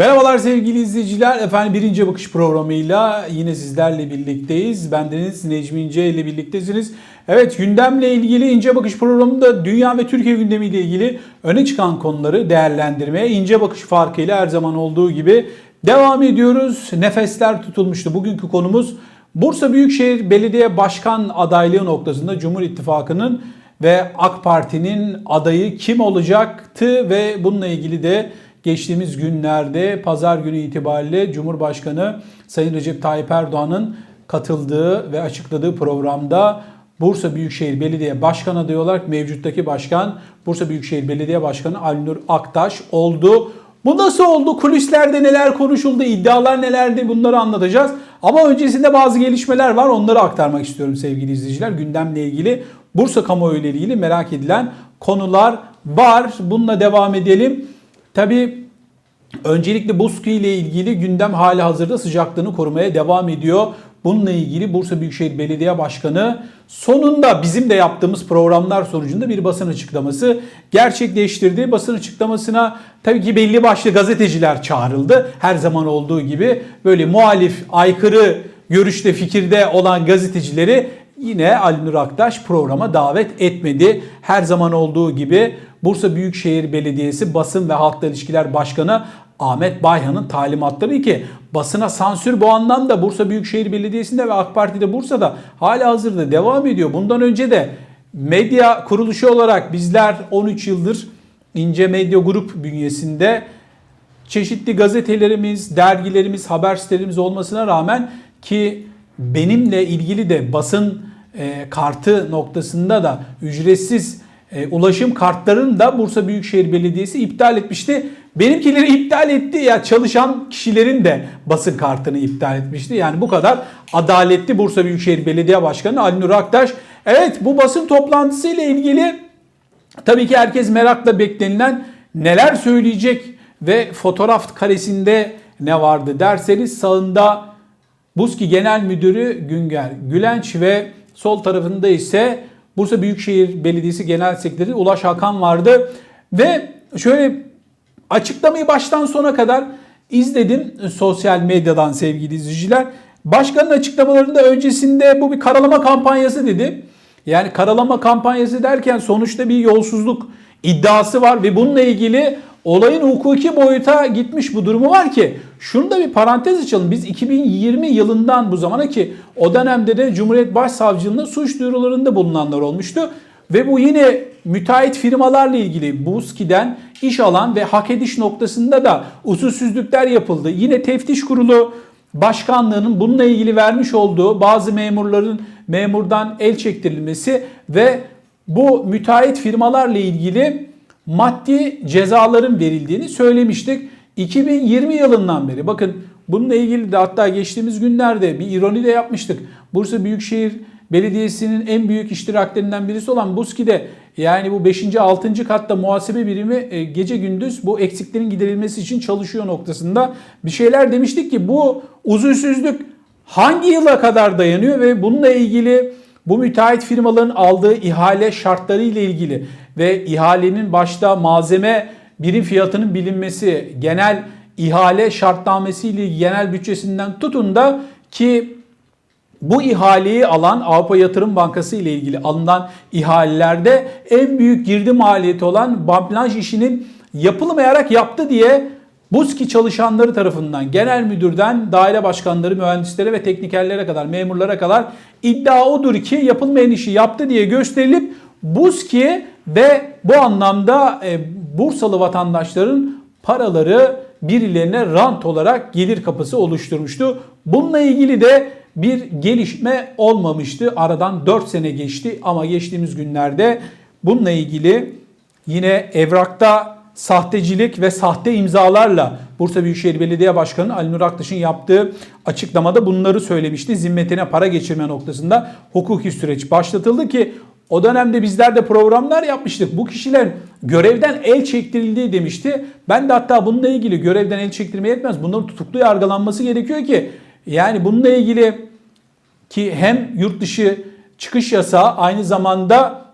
Merhabalar sevgili izleyiciler. Efendim birinci bakış programıyla yine sizlerle birlikteyiz. Bendeniz Necmi İnce ile birliktesiniz. Evet gündemle ilgili ince bakış programında dünya ve Türkiye gündemiyle ilgili öne çıkan konuları değerlendirmeye ince bakış farkıyla her zaman olduğu gibi devam ediyoruz. Nefesler tutulmuştu. Bugünkü konumuz Bursa Büyükşehir Belediye Başkan adaylığı noktasında Cumhur İttifakı'nın ve AK Parti'nin adayı kim olacaktı ve bununla ilgili de geçtiğimiz günlerde pazar günü itibariyle Cumhurbaşkanı Sayın Recep Tayyip Erdoğan'ın katıldığı ve açıkladığı programda Bursa Büyükşehir Belediye Başkanı adayı olarak mevcuttaki başkan Bursa Büyükşehir Belediye Başkanı Alinur Aktaş oldu. Bu nasıl oldu? Kulislerde neler konuşuldu? iddialar nelerdi? Bunları anlatacağız. Ama öncesinde bazı gelişmeler var. Onları aktarmak istiyorum sevgili izleyiciler. Gündemle ilgili, Bursa kamuoyu ile ilgili merak edilen konular var. Bununla devam edelim. Tabii öncelikle Buski ile ilgili gündem hali hazırda sıcaklığını korumaya devam ediyor. Bununla ilgili Bursa Büyükşehir Belediye Başkanı sonunda bizim de yaptığımız programlar sonucunda bir basın açıklaması gerçekleştirdi. Basın açıklamasına tabii ki belli başlı gazeteciler çağrıldı. Her zaman olduğu gibi böyle muhalif, aykırı görüşte, fikirde olan gazetecileri yine Ali Nur Aktaş programa davet etmedi. Her zaman olduğu gibi Bursa Büyükşehir Belediyesi Basın ve Halkla İlişkiler Başkanı Ahmet Bayhan'ın talimatları ki basına sansür bu anlamda Bursa Büyükşehir Belediyesi'nde ve AK Parti'de Bursa'da hala hazırda devam ediyor. Bundan önce de medya kuruluşu olarak bizler 13 yıldır İnce Medya Grup bünyesinde çeşitli gazetelerimiz, dergilerimiz, haber sitelerimiz olmasına rağmen ki benimle ilgili de basın e, kartı noktasında da ücretsiz e, ulaşım kartlarını da Bursa Büyükşehir Belediyesi iptal etmişti. Benimkileri iptal etti ya çalışan kişilerin de basın kartını iptal etmişti. Yani bu kadar adaletli Bursa Büyükşehir Belediye Başkanı Ali Nur Aktaş. Evet bu basın toplantısı ile ilgili tabii ki herkes merakla beklenilen neler söyleyecek ve fotoğraf karesinde ne vardı derseniz sağında Buski Genel Müdürü Günger Gülenç ve sol tarafında ise Bursa Büyükşehir Belediyesi Genel Sekreteri Ulaş Hakan vardı. Ve şöyle açıklamayı baştan sona kadar izledim sosyal medyadan sevgili izleyiciler. Başkanın açıklamalarında öncesinde bu bir karalama kampanyası dedi. Yani karalama kampanyası derken sonuçta bir yolsuzluk iddiası var ve bununla ilgili olayın hukuki boyuta gitmiş bu durumu var ki şunu da bir parantez açalım. Biz 2020 yılından bu zamana ki o dönemde de Cumhuriyet Başsavcılığında suç duyurularında bulunanlar olmuştu. Ve bu yine müteahhit firmalarla ilgili Buski'den iş alan ve hak ediş noktasında da usulsüzlükler yapıldı. Yine teftiş kurulu başkanlığının bununla ilgili vermiş olduğu bazı memurların memurdan el çektirilmesi ve bu müteahhit firmalarla ilgili maddi cezaların verildiğini söylemiştik. 2020 yılından beri bakın bununla ilgili de hatta geçtiğimiz günlerde bir ironi de yapmıştık. Bursa Büyükşehir Belediyesi'nin en büyük iştiraklerinden birisi olan Buski'de yani bu 5. 6. katta muhasebe birimi e, gece gündüz bu eksiklerin giderilmesi için çalışıyor noktasında bir şeyler demiştik ki bu usulsüzlük hangi yıla kadar dayanıyor ve bununla ilgili bu müteahhit firmaların aldığı ihale şartları ile ilgili ve ihalenin başta malzeme birim fiyatının bilinmesi, genel ihale şartnamesi ile genel bütçesinden tutun da ki bu ihaleyi alan Avrupa Yatırım Bankası ile ilgili alınan ihalelerde en büyük girdi maliyeti olan bamplaj işinin yapılmayarak yaptı diye Buski çalışanları tarafından genel müdürden daire başkanları, mühendislere ve teknikerlere kadar, memurlara kadar iddia odur ki yapılmayan işi yaptı diye gösterilip Buski ve bu anlamda e, Bursalı vatandaşların paraları birilerine rant olarak gelir kapısı oluşturmuştu. Bununla ilgili de bir gelişme olmamıştı. Aradan 4 sene geçti ama geçtiğimiz günlerde bununla ilgili yine evrakta sahtecilik ve sahte imzalarla Bursa Büyükşehir Belediye Başkanı Ali Nur Aktaş'ın yaptığı açıklamada bunları söylemişti. Zimmetine para geçirme noktasında hukuki süreç başlatıldı ki o dönemde bizler de programlar yapmıştık. Bu kişiler görevden el çektirildiği demişti. Ben de hatta bununla ilgili görevden el çektirme yetmez. Bunların tutuklu yargılanması gerekiyor ki yani bununla ilgili ki hem yurt dışı çıkış yasağı aynı zamanda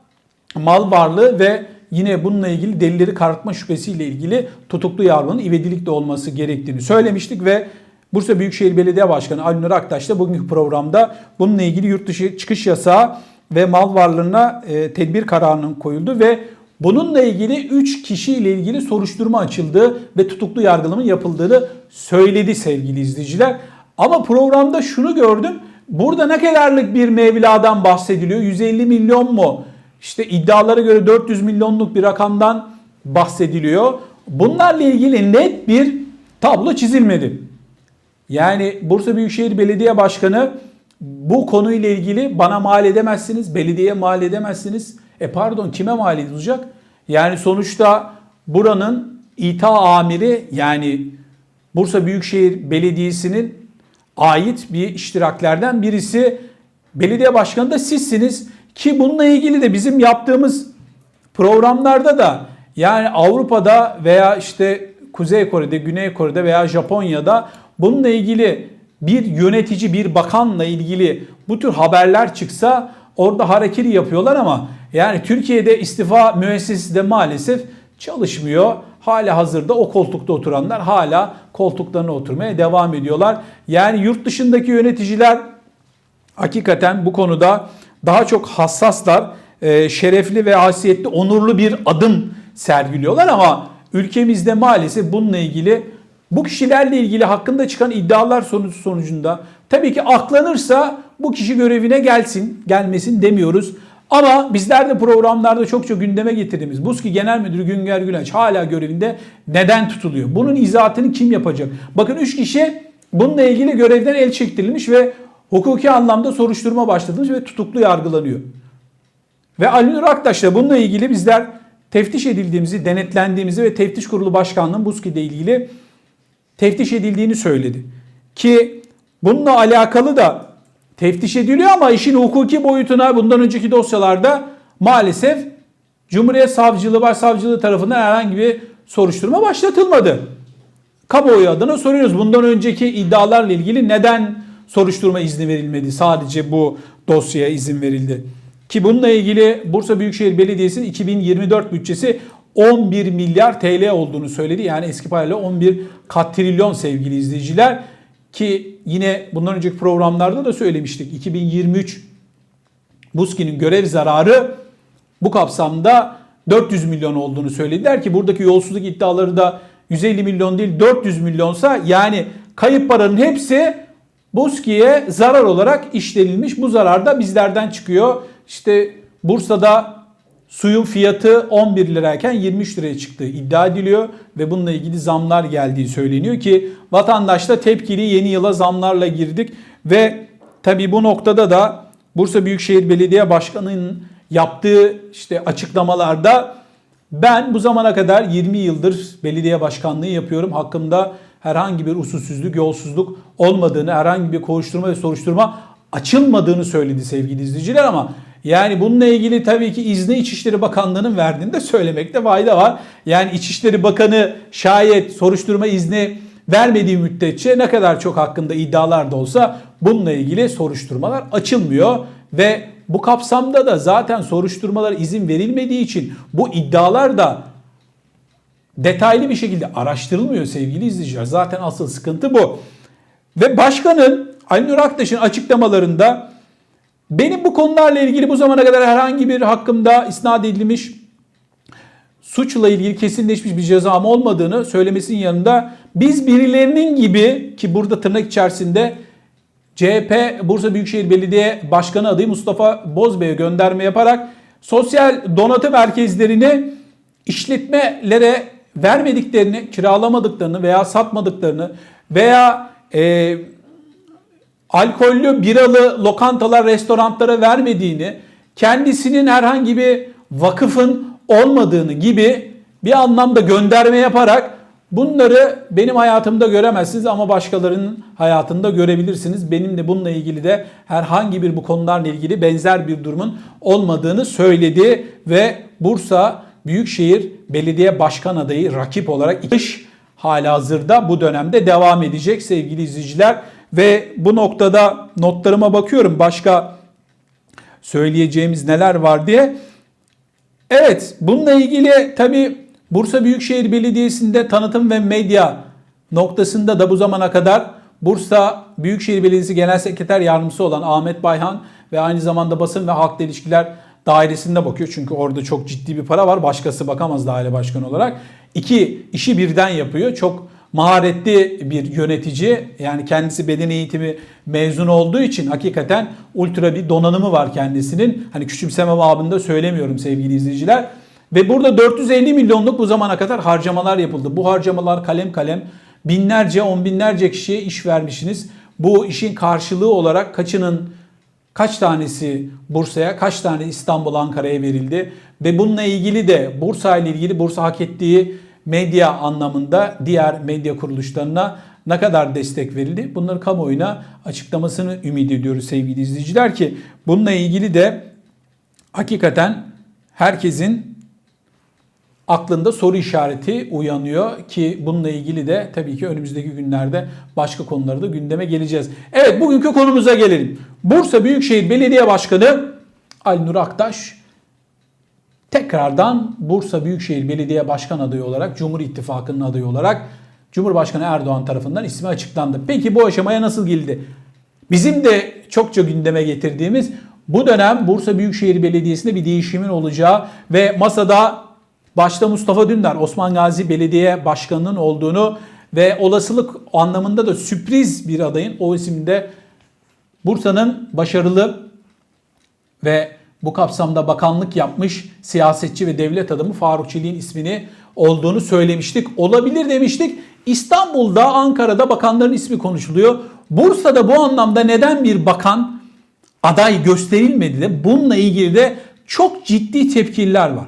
mal varlığı ve yine bununla ilgili delilleri karartma şüphesiyle ilgili tutuklu yargının ivedilikte olması gerektiğini söylemiştik ve Bursa Büyükşehir Belediye Başkanı Ali Nur Aktaş da bugünkü programda bununla ilgili yurt dışı çıkış yasağı ve mal varlığına e, tedbir kararının koyuldu ve bununla ilgili 3 kişiyle ilgili soruşturma açıldığı ve tutuklu yargılamanın yapıldığını söyledi sevgili izleyiciler. Ama programda şunu gördüm. Burada ne kadarlık bir mevladan bahsediliyor? 150 milyon mu? İşte iddialara göre 400 milyonluk bir rakamdan bahsediliyor. Bunlarla ilgili net bir tablo çizilmedi. Yani Bursa Büyükşehir Belediye Başkanı bu konuyla ilgili bana mal edemezsiniz, belediyeye mal edemezsiniz. E pardon kime mal edilecek? Yani sonuçta buranın İTA amiri yani Bursa Büyükşehir Belediyesi'nin ait bir iştiraklerden birisi. Belediye başkanı da sizsiniz ki bununla ilgili de bizim yaptığımız programlarda da yani Avrupa'da veya işte Kuzey Kore'de, Güney Kore'de veya Japonya'da bununla ilgili bir yönetici, bir bakanla ilgili bu tür haberler çıksa orada hareketi yapıyorlar ama yani Türkiye'de istifa müessesesi de maalesef çalışmıyor. Hala hazırda o koltukta oturanlar hala koltuklarına oturmaya devam ediyorlar. Yani yurt dışındaki yöneticiler hakikaten bu konuda daha çok hassaslar. Ee, şerefli ve hasiyetli, onurlu bir adım sergiliyorlar ama ülkemizde maalesef bununla ilgili bu kişilerle ilgili hakkında çıkan iddialar sonucu sonucunda tabii ki aklanırsa bu kişi görevine gelsin, gelmesin demiyoruz. Ama bizler de programlarda çokça gündeme getirdiğimiz Buski Genel Müdürü Günger Gülenç hala görevinde neden tutuluyor? Bunun izahatını kim yapacak? Bakın 3 kişi bununla ilgili görevden el çektirilmiş ve hukuki anlamda soruşturma başlatılmış ve tutuklu yargılanıyor. Ve Ali Nur Aktaş'la bununla ilgili bizler teftiş edildiğimizi, denetlendiğimizi ve teftiş kurulu başkanlığının Buski ile ilgili teftiş edildiğini söyledi. Ki bununla alakalı da teftiş ediliyor ama işin hukuki boyutuna bundan önceki dosyalarda maalesef Cumhuriyet Savcılığı, Başsavcılığı tarafından herhangi bir soruşturma başlatılmadı. Kamuoyu adına soruyoruz. Bundan önceki iddialarla ilgili neden soruşturma izni verilmedi? Sadece bu dosyaya izin verildi. Ki bununla ilgili Bursa Büyükşehir Belediyesi'nin 2024 bütçesi 11 milyar TL olduğunu söyledi. Yani eski parayla 11 katrilyon sevgili izleyiciler. Ki yine bundan önceki programlarda da söylemiştik. 2023 Buski'nin görev zararı bu kapsamda 400 milyon olduğunu söylediler ki buradaki yolsuzluk iddiaları da 150 milyon değil 400 milyonsa yani kayıp paranın hepsi Buski'ye zarar olarak işlenilmiş. Bu zarar da bizlerden çıkıyor. İşte Bursa'da suyun fiyatı 11 lirayken 23 liraya çıktığı iddia ediliyor ve bununla ilgili zamlar geldiği söyleniyor ki vatandaş da tepkili yeni yıla zamlarla girdik ve tabi bu noktada da Bursa Büyükşehir Belediye Başkanı'nın yaptığı işte açıklamalarda ben bu zamana kadar 20 yıldır belediye başkanlığı yapıyorum. Hakkımda herhangi bir usulsüzlük, yolsuzluk olmadığını, herhangi bir kovuşturma ve soruşturma açılmadığını söyledi sevgili izleyiciler ama yani bununla ilgili tabii ki izni İçişleri Bakanlığı'nın verdiğini de söylemekte fayda var. Yani İçişleri Bakanı şayet soruşturma izni vermediği müddetçe ne kadar çok hakkında iddialar da olsa bununla ilgili soruşturmalar açılmıyor ve bu kapsamda da zaten soruşturmalar izin verilmediği için bu iddialar da detaylı bir şekilde araştırılmıyor sevgili izleyiciler. Zaten asıl sıkıntı bu. Ve başkanın Ali Nur Aktaş'ın açıklamalarında benim bu konularla ilgili bu zamana kadar herhangi bir hakkımda isnat edilmiş suçla ilgili kesinleşmiş bir cezam olmadığını söylemesinin yanında biz birilerinin gibi ki burada tırnak içerisinde CHP Bursa Büyükşehir Belediye Başkanı adayı Mustafa Bozbey'e gönderme yaparak sosyal donatı merkezlerini işletmelere vermediklerini, kiralamadıklarını veya satmadıklarını veya e, alkollü biralı lokantalar, restoranlara vermediğini, kendisinin herhangi bir vakıfın olmadığını gibi bir anlamda gönderme yaparak bunları benim hayatımda göremezsiniz ama başkalarının hayatında görebilirsiniz. Benim de bununla ilgili de herhangi bir bu konularla ilgili benzer bir durumun olmadığını söyledi ve Bursa Büyükşehir Belediye Başkan adayı rakip olarak iş hala hazırda bu dönemde devam edecek sevgili izleyiciler. Ve bu noktada notlarıma bakıyorum başka söyleyeceğimiz neler var diye. Evet, bununla ilgili tabi Bursa Büyükşehir Belediyesi'nde tanıtım ve medya noktasında da bu zamana kadar Bursa Büyükşehir Belediyesi Genel Sekreter Yardımcısı olan Ahmet Bayhan ve aynı zamanda basın ve halkla ilişkiler dairesinde bakıyor. Çünkü orada çok ciddi bir para var. Başkası bakamaz daire başkanı olarak. İki işi birden yapıyor. Çok maharetli bir yönetici. Yani kendisi beden eğitimi mezun olduğu için hakikaten ultra bir donanımı var kendisinin. Hani küçümseme babında söylemiyorum sevgili izleyiciler. Ve burada 450 milyonluk bu zamana kadar harcamalar yapıldı. Bu harcamalar kalem kalem binlerce, on binlerce kişiye iş vermişsiniz. Bu işin karşılığı olarak kaçının kaç tanesi Bursa'ya, kaç tane İstanbul, Ankara'ya verildi ve bununla ilgili de Bursa ile ilgili Bursa hak ettiği medya anlamında diğer medya kuruluşlarına ne kadar destek verildi? Bunları kamuoyuna açıklamasını ümit ediyoruz sevgili izleyiciler ki bununla ilgili de hakikaten herkesin aklında soru işareti uyanıyor ki bununla ilgili de tabii ki önümüzdeki günlerde başka konuları da gündeme geleceğiz. Evet bugünkü konumuza gelelim. Bursa Büyükşehir Belediye Başkanı Ali Nur Aktaş tekrardan Bursa Büyükşehir Belediye Başkan adayı olarak Cumhur İttifakı'nın adayı olarak Cumhurbaşkanı Erdoğan tarafından ismi açıklandı. Peki bu aşamaya nasıl geldi? Bizim de çokça gündeme getirdiğimiz bu dönem Bursa Büyükşehir Belediyesi'nde bir değişimin olacağı ve masada başta Mustafa Dündar Osman Gazi Belediye Başkanı'nın olduğunu ve olasılık anlamında da sürpriz bir adayın o isimde Bursa'nın başarılı ve bu kapsamda bakanlık yapmış siyasetçi ve devlet adamı Faruk Çelik'in ismini olduğunu söylemiştik. Olabilir demiştik. İstanbul'da, Ankara'da bakanların ismi konuşuluyor. Bursa'da bu anlamda neden bir bakan aday gösterilmedi de bununla ilgili de çok ciddi tepkiler var.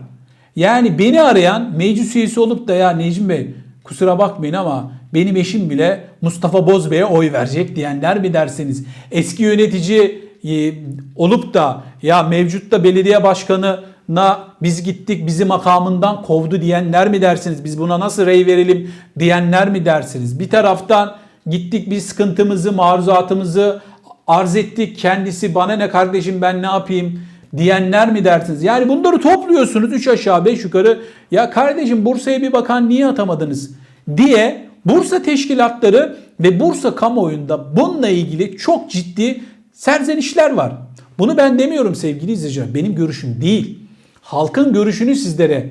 Yani beni arayan meclis üyesi olup da ya Necim Bey kusura bakmayın ama benim eşim bile Mustafa Bozbey'e oy verecek diyenler mi derseniz eski yönetici e, olup da ya mevcutta belediye başkanına biz gittik bizi makamından kovdu diyenler mi dersiniz? Biz buna nasıl rey verelim diyenler mi dersiniz? Bir taraftan gittik biz sıkıntımızı, maruzatımızı arz ettik. Kendisi bana ne kardeşim ben ne yapayım diyenler mi dersiniz? Yani bunları topluyorsunuz 3 aşağı 5 yukarı. Ya kardeşim Bursa'ya bir bakan niye atamadınız diye Bursa teşkilatları ve Bursa kamuoyunda bununla ilgili çok ciddi serzenişler var. Bunu ben demiyorum sevgili izleyiciler. Benim görüşüm değil. Halkın görüşünü sizlere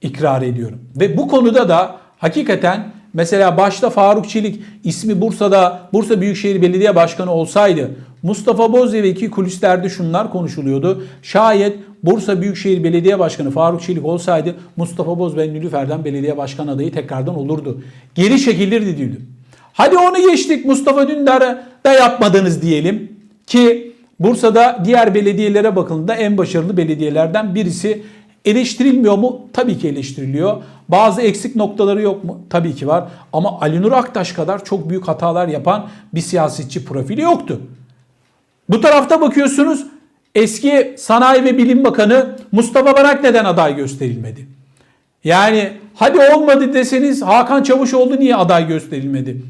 ikrar ediyorum. Ve bu konuda da hakikaten mesela başta Faruk Çelik ismi Bursa'da Bursa Büyükşehir Belediye Başkanı olsaydı Mustafa Bozye'deki kulislerde şunlar konuşuluyordu. Şayet Bursa Büyükşehir Belediye Başkanı Faruk Çelik olsaydı Mustafa Boz ve Nilüfer'den belediye başkan adayı tekrardan olurdu. Geri çekilirdi diyordu. Hadi onu geçtik Mustafa Dündar'ı da yapmadınız diyelim ki Bursa'da diğer belediyelere bakıldığında en başarılı belediyelerden birisi eleştirilmiyor mu? Tabii ki eleştiriliyor. Bazı eksik noktaları yok mu? Tabii ki var. Ama Ali Nur Aktaş kadar çok büyük hatalar yapan bir siyasetçi profili yoktu. Bu tarafta bakıyorsunuz eski Sanayi ve Bilim Bakanı Mustafa Barak neden aday gösterilmedi? Yani hadi olmadı deseniz Hakan Çavuşoğlu niye aday gösterilmedi?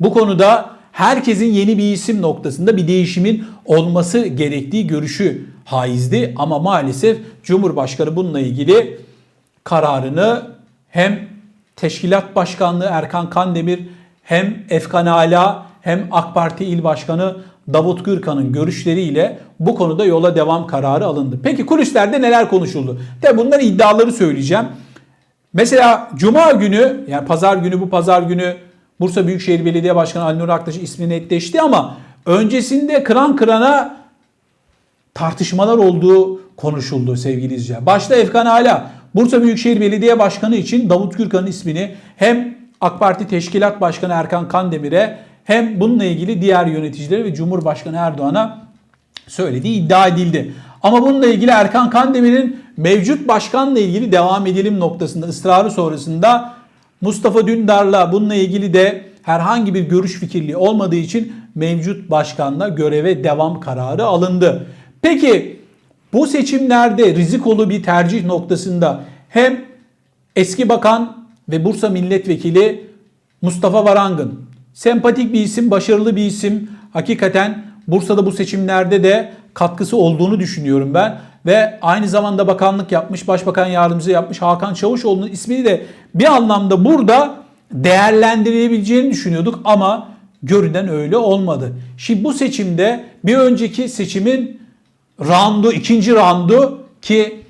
Bu konuda herkesin yeni bir isim noktasında bir değişimin olması gerektiği görüşü haizdi. Ama maalesef Cumhurbaşkanı bununla ilgili kararını hem Teşkilat Başkanlığı Erkan Kandemir hem Efkan Ala hem AK Parti İl Başkanı Davut Gürkan'ın görüşleriyle bu konuda yola devam kararı alındı. Peki kulislerde neler konuşuldu? Tabi bunların iddiaları söyleyeceğim. Mesela Cuma günü yani pazar günü bu pazar günü Bursa Büyükşehir Belediye Başkanı Ali Nur Aktaş ismi netleşti ama öncesinde kıran kırana tartışmalar olduğu konuşuldu sevgili izleyiciler. Başta Efkan Ala Bursa Büyükşehir Belediye Başkanı için Davut Gürkan'ın ismini hem AK Parti Teşkilat Başkanı Erkan Kandemir'e hem bununla ilgili diğer yöneticilere ve Cumhurbaşkanı Erdoğan'a söylediği iddia edildi. Ama bununla ilgili Erkan Kandemir'in mevcut başkanla ilgili devam edelim noktasında ısrarı sonrasında Mustafa Dündar'la bununla ilgili de herhangi bir görüş fikirliği olmadığı için mevcut başkanla göreve devam kararı alındı. Peki bu seçimlerde rizikolu bir tercih noktasında hem eski bakan ve Bursa milletvekili Mustafa Varangın sempatik bir isim, başarılı bir isim. Hakikaten Bursa'da bu seçimlerde de katkısı olduğunu düşünüyorum ben. ve aynı zamanda bakanlık yapmış, başbakan yardımcısı yapmış Hakan Çavuşoğlu'nun ismini de bir anlamda burada değerlendirilebileceğini düşünüyorduk ama görünen öyle olmadı. Şimdi bu seçimde bir önceki seçimin roundu, ikinci roundu ki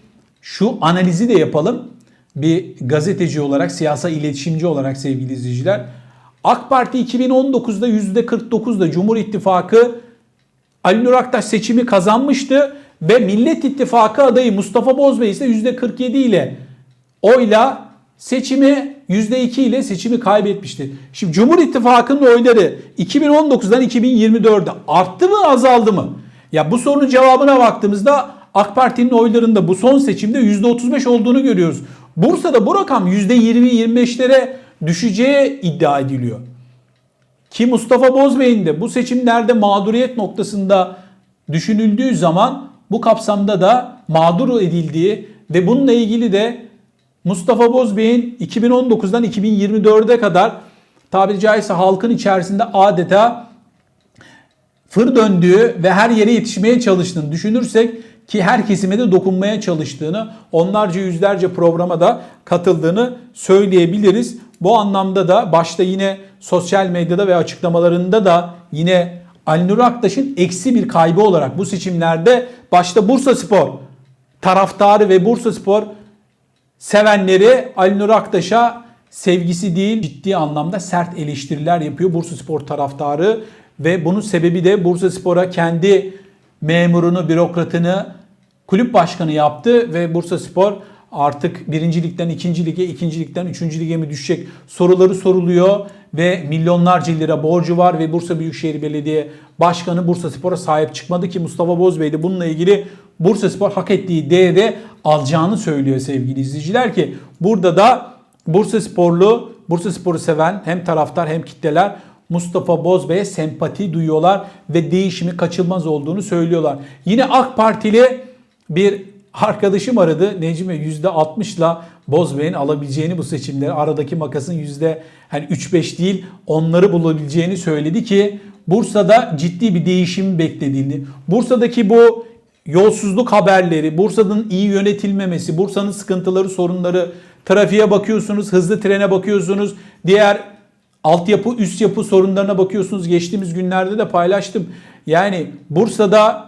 şu analizi de yapalım. Bir gazeteci olarak, siyasal iletişimci olarak sevgili izleyiciler. AK Parti 2019'da %49'da Cumhur İttifakı Ali Nur Aktaş seçimi kazanmıştı ve Millet İttifakı adayı Mustafa Bozbey ise %47 ile oyla seçimi %2 ile seçimi kaybetmişti. Şimdi Cumhur İttifakı'nın oyları 2019'dan 2024'de arttı mı azaldı mı? Ya bu sorunun cevabına baktığımızda AK Parti'nin oylarında bu son seçimde %35 olduğunu görüyoruz. Bursa'da bu rakam %20-25'lere düşeceği iddia ediliyor. Ki Mustafa Bozbey'in de bu seçimlerde mağduriyet noktasında düşünüldüğü zaman bu kapsamda da mağdur edildiği ve bununla ilgili de Mustafa Bozbey'in 2019'dan 2024'e kadar tabiri caizse halkın içerisinde adeta fır döndüğü ve her yere yetişmeye çalıştığını düşünürsek ki her kesime de dokunmaya çalıştığını, onlarca yüzlerce programa da katıldığını söyleyebiliriz. Bu anlamda da başta yine sosyal medyada ve açıklamalarında da yine Ali Nur Aktaş'ın eksi bir kaybı olarak bu seçimlerde başta Bursa Spor taraftarı ve Bursa Spor sevenleri Ali Nur Aktaş'a sevgisi değil ciddi anlamda sert eleştiriler yapıyor Bursa Spor taraftarı ve bunun sebebi de Bursa Spor'a kendi memurunu, bürokratını kulüp başkanı yaptı ve Bursa Spor artık birincilikten ikinci lige, ikincilikten üçüncü lige mi düşecek soruları soruluyor. Ve milyonlarca lira borcu var ve Bursa Büyükşehir Belediye Başkanı Bursa Spor'a sahip çıkmadı ki Mustafa Bozbey de bununla ilgili Bursa Spor hak ettiği değeri alacağını söylüyor sevgili izleyiciler ki burada da Bursa Sporlu, Bursa Spor'u seven hem taraftar hem kitleler Mustafa Bozbey'e sempati duyuyorlar ve değişimi kaçılmaz olduğunu söylüyorlar. Yine AK Partili bir arkadaşım aradı. Necmi %60'la Bozbey'in alabileceğini bu seçimleri aradaki makasın yüzde hani 3-5 değil onları bulabileceğini söyledi ki Bursa'da ciddi bir değişim beklediğini. Bursa'daki bu yolsuzluk haberleri, Bursa'nın iyi yönetilmemesi, Bursa'nın sıkıntıları, sorunları, trafiğe bakıyorsunuz, hızlı trene bakıyorsunuz, diğer altyapı, üst yapı sorunlarına bakıyorsunuz. Geçtiğimiz günlerde de paylaştım. Yani Bursa'da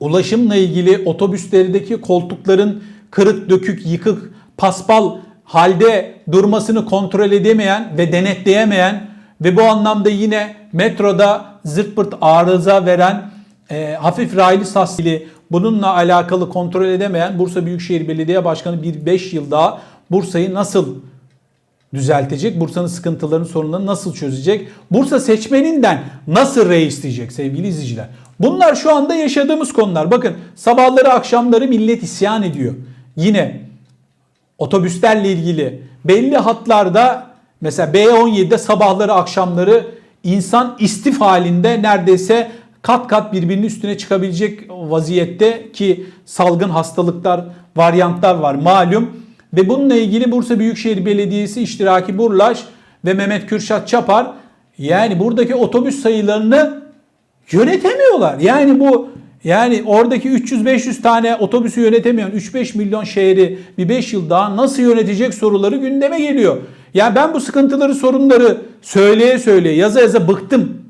ulaşımla ilgili otobüslerdeki koltukların kırık, dökük, yıkık, paspal halde durmasını kontrol edemeyen ve denetleyemeyen ve bu anlamda yine metroda zırt pırt arıza veren e, hafif raylı sasili bununla alakalı kontrol edemeyen Bursa Büyükşehir Belediye Başkanı bir 5 yıl daha Bursa'yı nasıl düzeltecek? Bursa'nın sıkıntılarını, sorunlarını nasıl çözecek? Bursa seçmeninden nasıl rey isteyecek sevgili izleyiciler? Bunlar şu anda yaşadığımız konular. Bakın sabahları akşamları millet isyan ediyor. Yine otobüslerle ilgili belli hatlarda mesela B17'de sabahları akşamları insan istif halinde neredeyse kat kat birbirinin üstüne çıkabilecek vaziyette ki salgın hastalıklar, varyantlar var malum. Ve bununla ilgili Bursa Büyükşehir Belediyesi iştiraki Burlaş ve Mehmet Kürşat Çapar yani buradaki otobüs sayılarını yönetemiyorlar. Yani bu yani oradaki 300-500 tane otobüsü yönetemiyor. 3-5 milyon şehri bir 5 yıl daha nasıl yönetecek soruları gündeme geliyor. Yani ben bu sıkıntıları, sorunları söyleye söyleye, yaza yaza bıktım.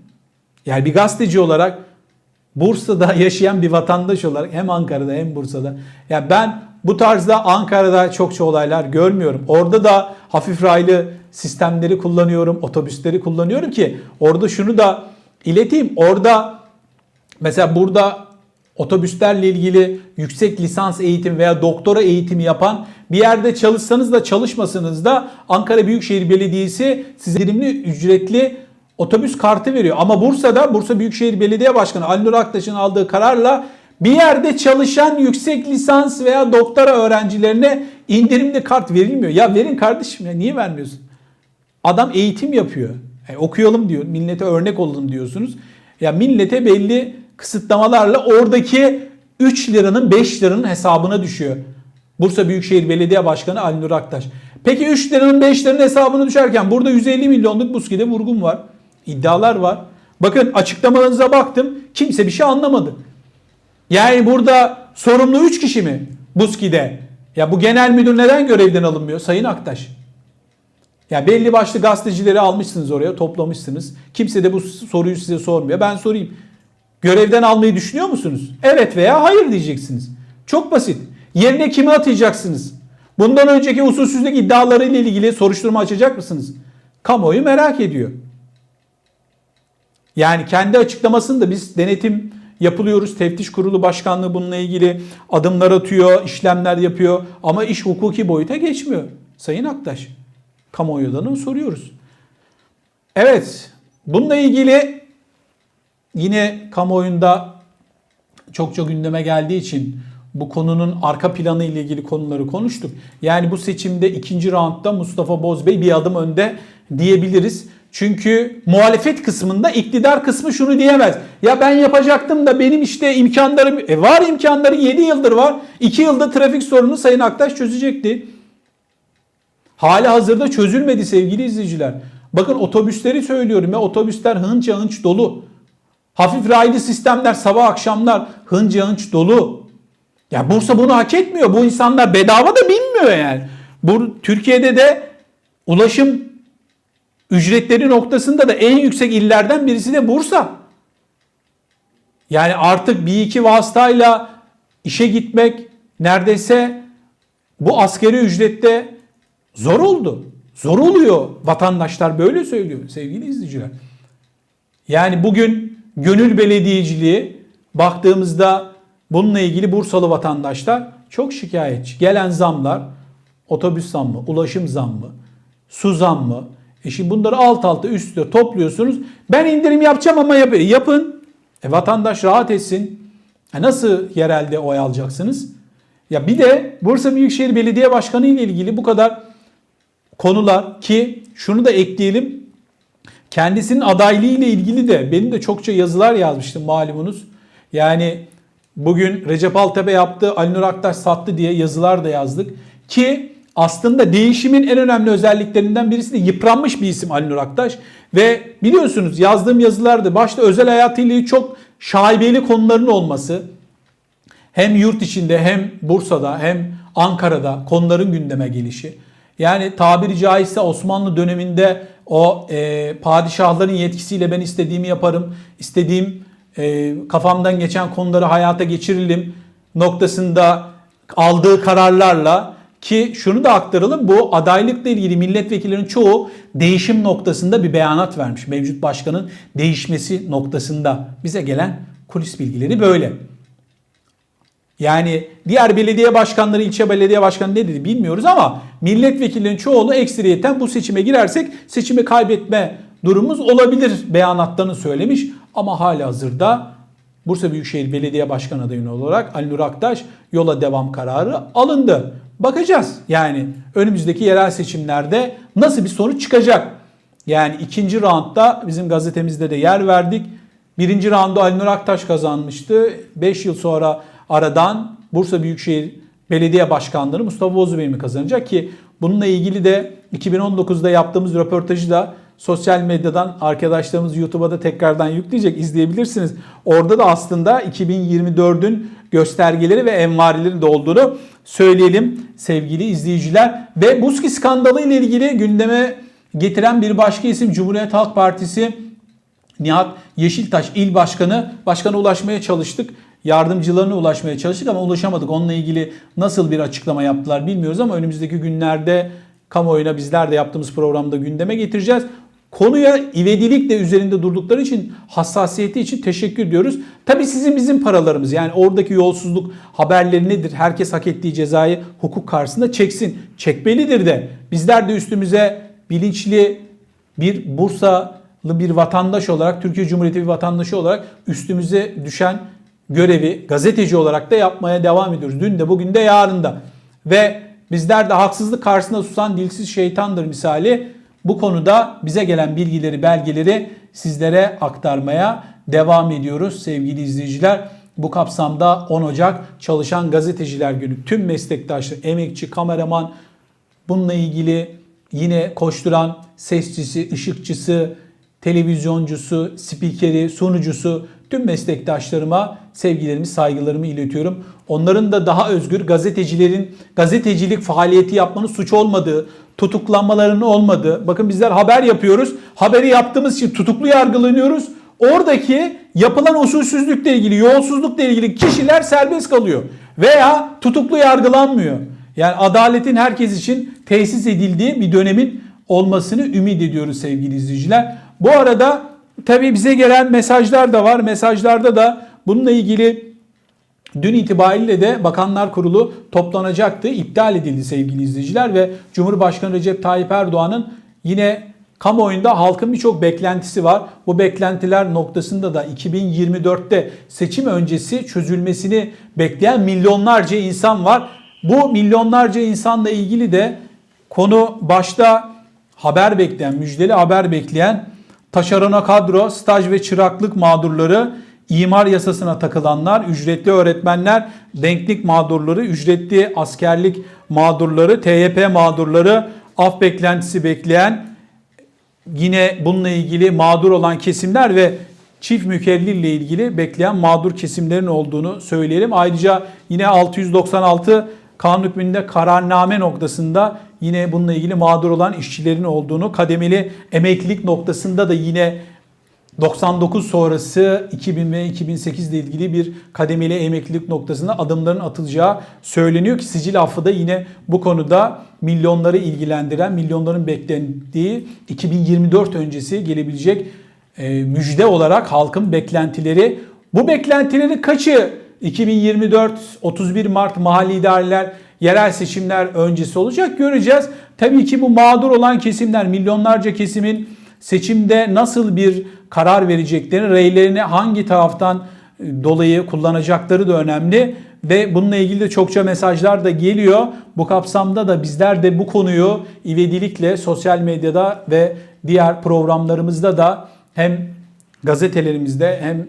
Yani bir gazeteci olarak Bursa'da yaşayan bir vatandaş olarak hem Ankara'da hem Bursa'da. Yani ben bu tarzda Ankara'da çokça olaylar görmüyorum. Orada da hafif raylı sistemleri kullanıyorum, otobüsleri kullanıyorum ki orada şunu da ileteyim. Orada mesela burada otobüslerle ilgili yüksek lisans eğitimi veya doktora eğitimi yapan bir yerde çalışsanız da çalışmasanız da Ankara Büyükşehir Belediyesi size indirimli ücretli otobüs kartı veriyor. Ama Bursa'da Bursa Büyükşehir Belediye Başkanı Ali Nur Aktaş'ın aldığı kararla bir yerde çalışan yüksek lisans veya doktora öğrencilerine indirimli kart verilmiyor. Ya verin kardeşim ya niye vermiyorsun? Adam eğitim yapıyor. Yani okuyalım diyor. Millete örnek olalım diyorsunuz. Ya millete belli kısıtlamalarla oradaki 3 liranın 5 liranın hesabına düşüyor. Bursa Büyükşehir Belediye Başkanı Ali Nur Aktaş. Peki 3 liranın 5 liranın hesabına düşerken burada 150 milyonluk Buski'de vurgun var. İddialar var. Bakın açıklamalarınıza baktım. Kimse bir şey anlamadı. Yani burada sorumlu 3 kişi mi Buski'de? Ya bu genel müdür neden görevden alınmıyor Sayın Aktaş? Ya belli başlı gazetecileri almışsınız oraya toplamışsınız. Kimse de bu soruyu size sormuyor. Ben sorayım. Görevden almayı düşünüyor musunuz? Evet veya hayır diyeceksiniz. Çok basit. Yerine kimi atayacaksınız? Bundan önceki usulsüzlük iddiaları ile ilgili soruşturma açacak mısınız? Kamuoyu merak ediyor. Yani kendi açıklamasında biz denetim yapılıyoruz. Teftiş Kurulu Başkanlığı bununla ilgili adımlar atıyor, işlemler yapıyor ama iş hukuki boyuta geçmiyor. Sayın Aktaş, kamuoyundan soruyoruz. Evet, bununla ilgili yine kamuoyunda çokça gündeme geldiği için bu konunun arka planı ile ilgili konuları konuştuk. Yani bu seçimde ikinci roundda Mustafa Bozbey bir adım önde diyebiliriz. Çünkü muhalefet kısmında iktidar kısmı şunu diyemez. Ya ben yapacaktım da benim işte imkanlarım e var imkanları 7 yıldır var. 2 yılda trafik sorunu Sayın Aktaş çözecekti. Hali hazırda çözülmedi sevgili izleyiciler. Bakın otobüsleri söylüyorum ya otobüsler hınca hınç dolu. Hafif raylı sistemler sabah akşamlar hınca hınç dolu. Ya Bursa bunu hak etmiyor. Bu insanlar bedava da bilmiyor yani. Bu Türkiye'de de ulaşım ücretleri noktasında da en yüksek illerden birisi de Bursa. Yani artık bir iki vasıtayla işe gitmek neredeyse bu askeri ücrette zor oldu. Zor oluyor. Vatandaşlar böyle söylüyor sevgili izleyiciler. Yani bugün gönül belediyeciliği baktığımızda bununla ilgili Bursalı vatandaşlar çok şikayetçi. Gelen zamlar otobüs zammı, ulaşım zammı, su zammı. E şimdi bunları alt alta üst üste topluyorsunuz. Ben indirim yapacağım ama yap yapın. E vatandaş rahat etsin. E nasıl yerelde oy alacaksınız? Ya bir de Bursa Büyükşehir Belediye Başkanı ile ilgili bu kadar konular ki şunu da ekleyelim. Kendisinin adaylığı ile ilgili de benim de çokça yazılar yazmıştım malumunuz. Yani bugün Recep Altepe yaptı, Ali Nur Aktaş sattı diye yazılar da yazdık. Ki aslında değişimin en önemli özelliklerinden birisi de yıpranmış bir isim Ali Nur Aktaş. Ve biliyorsunuz yazdığım yazılarda başta özel hayatıyla çok şaibeli konuların olması, hem yurt içinde hem Bursa'da hem Ankara'da konuların gündeme gelişi. Yani tabiri caizse Osmanlı döneminde o e, padişahların yetkisiyle ben istediğimi yaparım, istediğim e, kafamdan geçen konuları hayata geçiririm noktasında aldığı kararlarla ki şunu da aktaralım bu adaylıkla ilgili milletvekillerinin çoğu değişim noktasında bir beyanat vermiş. Mevcut başkanın değişmesi noktasında bize gelen kulis bilgileri böyle. Yani diğer belediye başkanları, ilçe belediye başkanı ne dedi bilmiyoruz ama milletvekillerinin çoğunu ekstriyeten bu seçime girersek seçimi kaybetme durumumuz olabilir beyanatlarını söylemiş. Ama hala hazırda Bursa Büyükşehir Belediye Başkanı adayı olarak Ali Nur Aktaş yola devam kararı alındı. Bakacağız yani önümüzdeki yerel seçimlerde nasıl bir sonuç çıkacak. Yani ikinci roundda bizim gazetemizde de yer verdik. Birinci roundu Ali Nur Aktaş kazanmıştı. 5 yıl sonra aradan Bursa Büyükşehir Belediye Başkanlığı Mustafa Bozbey mi kazanacak ki bununla ilgili de 2019'da yaptığımız röportajı da sosyal medyadan arkadaşlarımız YouTube'a da tekrardan yükleyecek izleyebilirsiniz. Orada da aslında 2024'ün göstergeleri ve envarilerin de olduğunu söyleyelim sevgili izleyiciler. Ve Buski skandalı ile ilgili gündeme getiren bir başka isim Cumhuriyet Halk Partisi Nihat Yeşiltaş il başkanı. Başkana ulaşmaya çalıştık. Yardımcılarına ulaşmaya çalıştık ama ulaşamadık. Onunla ilgili nasıl bir açıklama yaptılar bilmiyoruz ama önümüzdeki günlerde kamuoyuna bizler de yaptığımız programda gündeme getireceğiz. Konuya ivedilikle üzerinde durdukları için hassasiyeti için teşekkür ediyoruz. Tabi sizin bizim paralarımız yani oradaki yolsuzluk haberleri nedir? Herkes hak ettiği cezayı hukuk karşısında çeksin. Çekmelidir de bizler de üstümüze bilinçli bir Bursalı bir vatandaş olarak, Türkiye Cumhuriyeti bir vatandaşı olarak üstümüze düşen görevi gazeteci olarak da yapmaya devam ediyoruz. Dün de bugün de yarın da. Ve bizler de haksızlık karşısında susan dilsiz şeytandır misali bu konuda bize gelen bilgileri, belgeleri sizlere aktarmaya devam ediyoruz sevgili izleyiciler. Bu kapsamda 10 Ocak Çalışan Gazeteciler Günü tüm meslektaşlar, emekçi, kameraman bununla ilgili yine koşturan sesçisi, ışıkçısı, televizyoncusu, spikeri, sunucusu tüm meslektaşlarıma sevgilerimi, saygılarımı iletiyorum. Onların da daha özgür gazetecilerin gazetecilik faaliyeti yapmanın suç olmadığı, tutuklanmalarının olmadığı. Bakın bizler haber yapıyoruz. Haberi yaptığımız için tutuklu yargılanıyoruz. Oradaki yapılan usulsüzlükle ilgili, yolsuzlukla ilgili kişiler serbest kalıyor veya tutuklu yargılanmıyor. Yani adaletin herkes için tesis edildiği bir dönemin olmasını ümit ediyoruz sevgili izleyiciler. Bu arada tabii bize gelen mesajlar da var. Mesajlarda da bununla ilgili dün itibariyle de Bakanlar Kurulu toplanacaktı. İptal edildi sevgili izleyiciler ve Cumhurbaşkanı Recep Tayyip Erdoğan'ın yine kamuoyunda halkın birçok beklentisi var. Bu beklentiler noktasında da 2024'te seçim öncesi çözülmesini bekleyen milyonlarca insan var. Bu milyonlarca insanla ilgili de konu başta haber bekleyen, müjdeli haber bekleyen taşerona kadro, staj ve çıraklık mağdurları, imar yasasına takılanlar, ücretli öğretmenler, denklik mağdurları, ücretli askerlik mağdurları, TYP mağdurları, af beklentisi bekleyen, yine bununla ilgili mağdur olan kesimler ve çift mükellirle ilgili bekleyen mağdur kesimlerin olduğunu söyleyelim. Ayrıca yine 696 kanun hükmünde kararname noktasında yine bununla ilgili mağdur olan işçilerin olduğunu, kademeli emeklilik noktasında da yine 99 sonrası 2000 ve 2008 ile ilgili bir kademeli emeklilik noktasında adımların atılacağı söyleniyor ki sicil affı da yine bu konuda milyonları ilgilendiren, milyonların beklendiği 2024 öncesi gelebilecek e, müjde olarak halkın beklentileri. Bu beklentileri kaçı 2024 31 Mart mahalli idareler yerel seçimler öncesi olacak göreceğiz. Tabii ki bu mağdur olan kesimler milyonlarca kesimin seçimde nasıl bir karar vereceklerini, reylerini hangi taraftan e, dolayı kullanacakları da önemli ve bununla ilgili de çokça mesajlar da geliyor. Bu kapsamda da bizler de bu konuyu ivedilikle sosyal medyada ve diğer programlarımızda da hem gazetelerimizde hem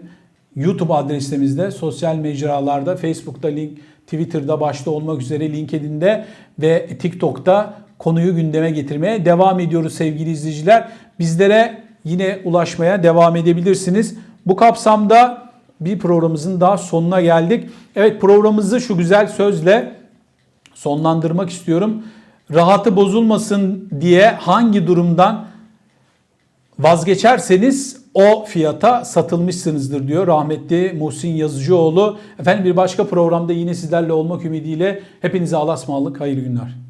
YouTube adreslerimizde, sosyal mecralarda, Facebook'ta, link, Twitter'da başta olmak üzere LinkedIn'de ve TikTok'ta konuyu gündeme getirmeye devam ediyoruz sevgili izleyiciler. Bizlere yine ulaşmaya devam edebilirsiniz. Bu kapsamda bir programımızın daha sonuna geldik. Evet programımızı şu güzel sözle sonlandırmak istiyorum. Rahatı bozulmasın diye hangi durumdan vazgeçerseniz o fiyata satılmışsınızdır diyor rahmetli Muhsin Yazıcıoğlu. Efendim bir başka programda yine sizlerle olmak ümidiyle hepinize Allah'a ısmarladık. Hayırlı günler.